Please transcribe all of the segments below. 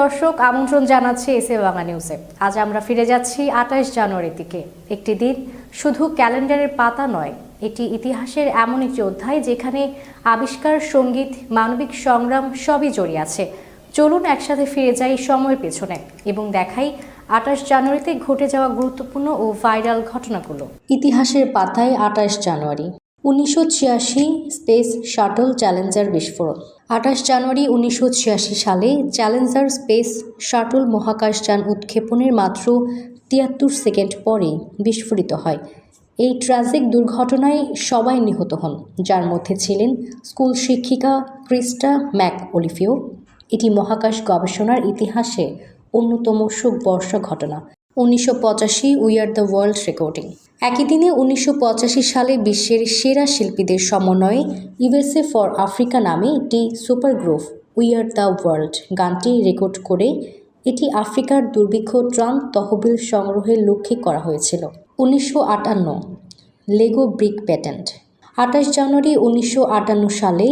দর্শক, আমন্ত্রণ জানাচ্ছি এসে বাংলা নিউজে। আজ আমরা ফিরে যাচ্ছি আঠাশ জানুয়ারি থেকে একটি দিন শুধু ক্যালেন্ডারের পাতা নয়, এটি ইতিহাসের এমন একটি অধ্যায় যেখানে আবিষ্কার, সংগীত, মানবিক সংগ্রাম সবই জড়িয়ে আছে। চলুন একসাথে ফিরে যাই সময়ের পেছনে এবং দেখাই আঠাশ জানুয়ারিতে ঘটে যাওয়া গুরুত্বপূর্ণ ও ভাইরাল ঘটনাগুলো। ইতিহাসের পাতায় আঠাশ জানুয়ারি। উনিশশো ছিয়াশি স্পেস শাটল চ্যালেঞ্জার বিস্ফোরণ। আঠাশ জানুয়ারি উনিশশো ছিয়াশি সালে চ্যালেঞ্জার স্পেস শাটল মহাকাশযান উৎক্ষেপণের মাত্র তিয়াত্তর সেকেন্ড পরে বিস্ফোরিত হয়। এই ট্র্যাজিক দুর্ঘটনায় সবাই নিহত হন, যার মধ্যে ছিলেন স্কুল শিক্ষিকা ক্রিস্টা ম্যাক অলিফিও এটি মহাকাশ গবেষণার ইতিহাসে অন্যতম শোক বর্ষা ঘটনা। উনিশশো পঁচাশি we are the world recording একই দিনে উনিশশো পঁচাশি সালে বিশ্বের সেরা শিল্পীদের সমন্বয়ে ইউএসএ ফর আফ্রিকা নামে একটি super group we are the world গানটি রেকর্ড করে এটি আফ্রিকার দুর্ভিক্ষ ত্রাণ তহবিল সংগ্রহের লক্ষ্যে করা হয়েছিল। উনিশশো আটান্ন লেগো ব্রিক প্যাটেন্ট আঠাশ জানুয়ারি উনিশশো আটান্ন সালে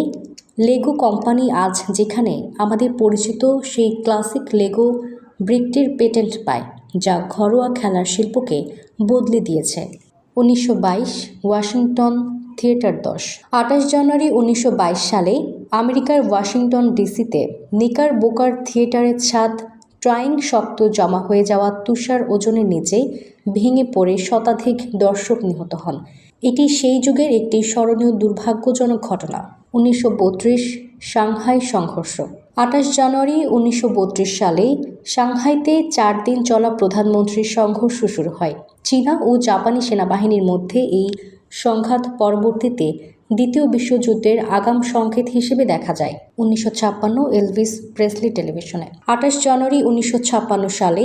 লেগো কোম্পানি আজ যেখানে আমাদের পরিচিত সেই ক্লাসিক লেগো ব্রিকটির পেটেন্ট পায়। যা ঘরোয়া খেলার শিল্পকে বদলে দিয়েছে। উনিশশো বাইশ ওয়াশিংটন থিয়েটার দশ। আঠাশ জানুয়ারি উনিশশো বাইশ সালে আমেরিকার ওয়াশিংটন ডিসিতে নিকার বোকার থিয়েটারের ছাদ, ট্রাইং শক্ত জমা হয়ে যাওয়া তুষার ওজনের নিচে ভেঙে পড়ে শতাধিক দর্শক নিহত হন। এটি সেই যুগের একটি স্মরণীয় দুর্ভাগ্যজনক ঘটনা, উনিশশো বত্রিশ সাংহাই সংঘর্ষ। আঠাশ জানুয়ারি উনিশশো বত্রিশ সালে সাংহাইতে চার দিন চলা প্রধানমন্ত্রীর সংঘর্ষ শুরু হয়। চীনা ও জাপানি সেনাবাহিনীর মধ্যে এই সংঘাত পরবর্তীতে দ্বিতীয় বিশ্বযুদ্ধের আগাম সংকেত হিসেবে দেখা যায়, উনিশশো ছাপ্পান্ন এলভিস প্রেসলি টেলিভিশনে। আঠাশ জানুয়ারি উনিশশো ছাপ্পান্ন সালে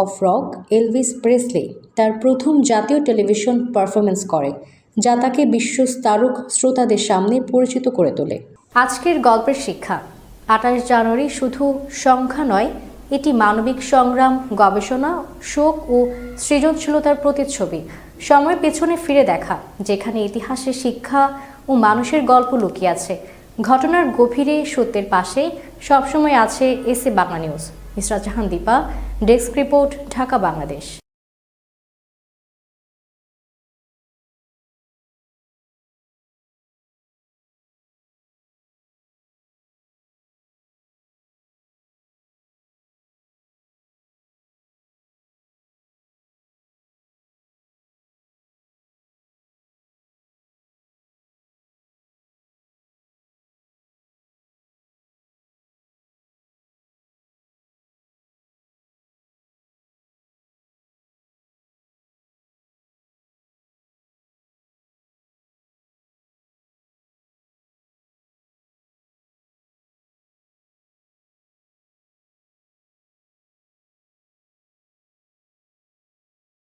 অফ রক এলভিস প্রেসলি তার প্রথম জাতীয় টেলিভিশন পারফরমেন্স করে, যা তাকে বিশ্ব শ্রোতাদের সামনে পরিচিত করে তোলে। আজকের গল্পের শিক্ষা, আঠাশ জানুয়ারি শুধু সংখ্যা নয়, এটি মানবিক সংগ্রাম, গবেষণা, শোক ও সৃজনশীলতার প্রতিচ্ছবি সময় পেছনে ফিরে দেখা, যেখানে ইতিহাসের শিক্ষা ও মানুষের গল্প লুকিয়ে আছে। ঘটনার গভীরে সত্যের পাশে সবসময় আছে এসে Bangla news. Isra Jahan Dipa desk report Dhaka Bangladesh.